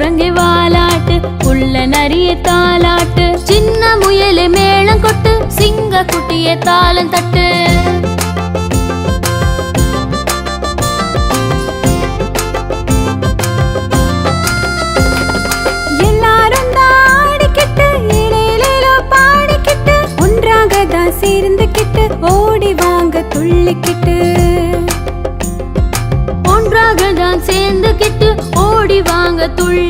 குரங்கு வாலாட்டு உள்ள நரிய தாலாட்டு சின்ன முயலு மேளம் கொட்டு சிங்க குட்டிய தாளம் தட்டு. சேர்ந்துக்கிட்டு ஓடி வாங்க துள்ளிக்கிட்டு. ஒன்றாக தான் சேர்ந்துக்கிட்டு ஓடி வாங்க துள்ளி